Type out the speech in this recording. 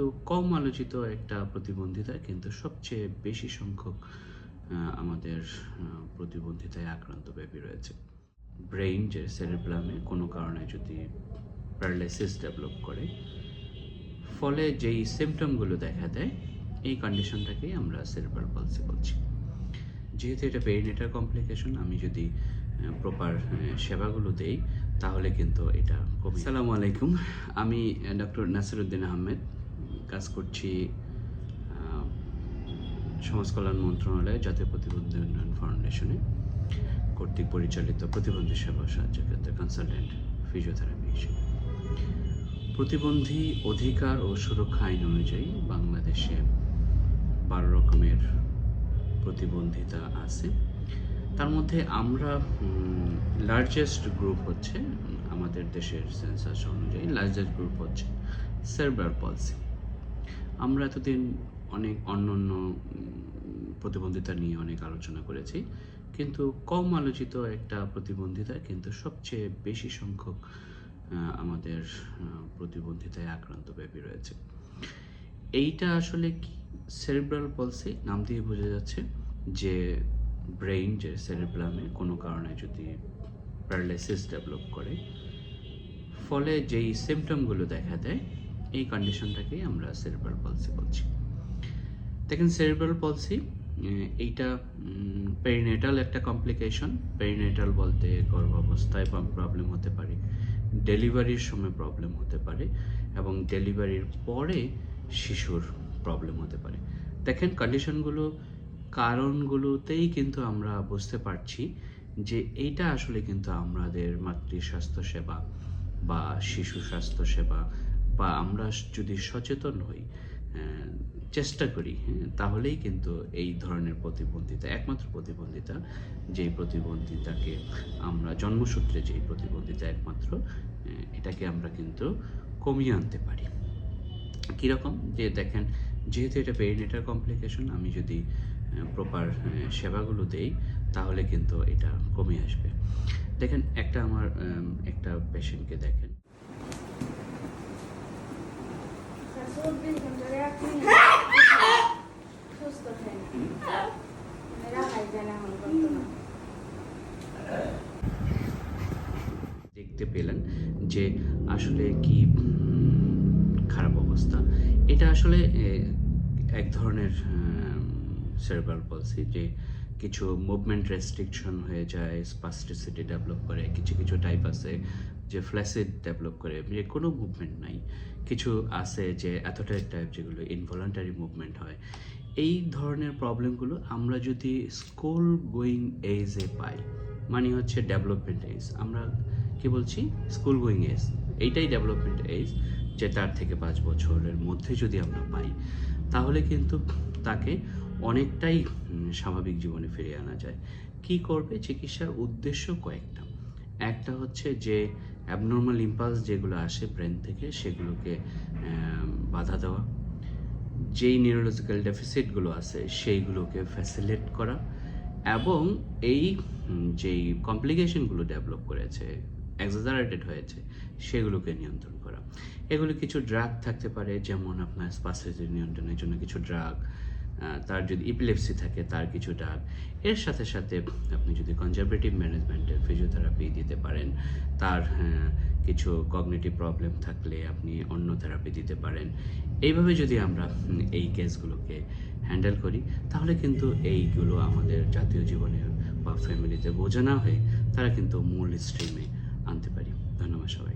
কিন্তু কম আলোচিত একটা প্রতিবন্ধিতা কিন্তু সবচেয়ে বেশি সংখ্যক আমাদের প্রতিবন্ধিতায় আক্রান্ত ব্যাপী রয়েছে। ব্রেইন যে সেরেব্রামে কোনো কারণে যদি প্যারালাইসিস ডেভেলপ করে ফলে যেই সিমটমগুলো দেখা দেয় এই কন্ডিশনটাকেই আমরা সেরেব্রাল পলসি বলছি। যেহেতু এটা পেরিনেটার কমপ্লিকেশন আমি যদি প্রপার সেবাগুলো দেই তাহলে কিন্তু এটা কমে সালামু আলাইকুম। আমি ডক্টর নাসিরুদ্দিন আহমেদ। কাজ করছি আহ, সমাজ কল্যাণ মন্ত্রণালয় জাতীয় প্রতিবন্ধী উন্নয়ন ফাউন্ডেশনে কর্তৃক পরিচালিত প্রতিবন্ধী সেবা সাহায্য ক্ষেত্রে কনসালটেন্ট ফিজিওথেরাপি হিসেবে। প্রতিবন্ধী অধিকার ও সুরক্ষা আইন অনুযায়ী বাংলাদেশে বারো রকমের প্রতিবন্ধিতা আছে। তার মধ্যে আমরা লার্জেস্ট গ্রুপ হচ্ছে আমাদের দেশের সেন্সাস অনুযায়ী লার্জেস্ট গ্রুপ হচ্ছে সেরব্রাল পলসি আমরা এতদিন অনেক অন্য অন্য প্রতিবন্ধিতা নিয়ে অনেক আলোচনা করেছি, কিন্তু কম আলোচিত একটা প্রতিবন্ধিতা কিন্তু সবচেয়ে বেশি সংখ্যক আমাদের প্রতিবন্ধিতায় আক্রান্ত ব্যাপী রয়েছে। এইটা আসলে কি? সেরিব্রাল পলসি নাম দিয়ে বোঝা যাচ্ছে যে ব্রেইন যে সেরিব্রামে কোনো কারণে যদি প্যারালাইসিস ডেভেলপ করে, ফলে যেই সিমটমগুলো দেখা দেয় এই কন্ডিশনটাকেই আমরা সেরিব্রাল পলসি বলছি। দেখেন সেরিব্রাল পলসি এইটা পেরিনেটাল একটা কমপ্লিকেশন পেরিনেটাল বলতে গর্ভাবস্থায় প্রবলেম হতে পারে ডেলিভারির সময় প্রবলেম হতে পারে, এবং ডেলিভারির পরে শিশুর প্রবলেম হতে পারে। দেখেন কন্ডিশনগুলো কারণগুলোতেই কিন্তু আমরা বুঝতে পারছি যে এইটা আসলে কিন্তু আমাদের মাতৃ স্বাস্থ্য সেবা বা শিশু স্বাস্থ্য সেবা বা আমরা যদি সচেতন হই চেষ্টা করি হ্যাঁ, তাহলেই কিন্তু এই ধরনের প্রতিবন্ধিতা একমাত্র প্রতিবন্ধিতা যেই প্রতিবন্ধিতাকে আমরা জন্মসূত্রে যেই প্রতিবন্ধিতা একমাত্র এটাকে আমরা কিন্তু কমিয়ে আনতে পারি। কীরকম যে দেখেন যেহেতু এটা পেরিনেটার কমপ্লিকেশন আমি যদি প্রপার সেবাগুলো দেই তাহলে কিন্তু এটা কমে আসবে। দেখেন একটা আমার একটা পেশেন্টকে দেখেন দেখতে পেলেন যে আসলে কি খারাপ অবস্থা। এটা আসলে এক ধরনের সেরেব্রাল পলসি যে কিছু মুভমেন্ট রেস্ট্রিকশন হয়ে যায় স্পাস্টিসিটি ডেভেলপ করে, কিছু কিছু টাইপ আছে যে ফ্ল্যাসিড ডেভেলপ করে, যে কোনো মুভমেন্ট নাই। কিছু আছে যে এতটাই টাইপ যেগুলো ইনভলান্টারি মুভমেন্ট হয়। এই ধরনের প্রবলেমগুলো আমরা যদি স্কুল গোয়িং এজে পাই মানে হচ্ছে ডেভেলপমেন্ট এজ আমরা কি বলছি? স্কুল গোয়িং এজ এইটাই ডেভেলপমেন্ট এজ যে তার থেকে পাঁচ বছরের মধ্যে যদি আমরা পাই, তাহলে কিন্তু তাকে অনেকটাই স্বাভাবিক জীবনে ফিরিয়ে আনা যায়। কি করবে? চিকিৎসার উদ্দেশ্য কয়েকটা। একটা হচ্ছে যে অ্যাবনর্মাল ইম্পালস যেগুলো আসে ব্রেন থেকে, সেগুলোকে বাধা দেওয়া। যেই নিউরোলজিক্যাল ডেফিসিটগুলো আছে, সেইগুলোকে ফ্যাসিলেট করা। এবং এই যেই কমপ্লিকেশনগুলো ডেভেলপ করেছে এক্সাজারেটেড হয়েছে, সেগুলোকে নিয়ন্ত্রণ করা। এগুলো কিছু ড্রাগ থাকতে পারে, যেমন আপনার স্পাসিটি নিয়ন্ত্রণের জন্য কিছু ড্রাগ তার যদি ইপিলেপসি থাকে, তার কিছু ডাক এর সাথে সাথে আপনি যদি কনজারভেটিভ ম্যানেজমেন্টের ফিজিওথেরাপি দিতে পারেন, তার কিছু কগনিটিভ প্রবলেম থাকলে আপনি অন্য থেরাপি দিতে পারেন। এইভাবে যদি আমরা এই কেসগুলোকে হ্যান্ডেল করি, তাহলে কিন্তু এইগুলো আমাদের জাতীয় জীবনে বা ফ্যামিলিতে বোঝা না হয়ে তারা কিন্তু মূল স্ট্রিমে আনতে পারি। ধন্যবাদ সবাই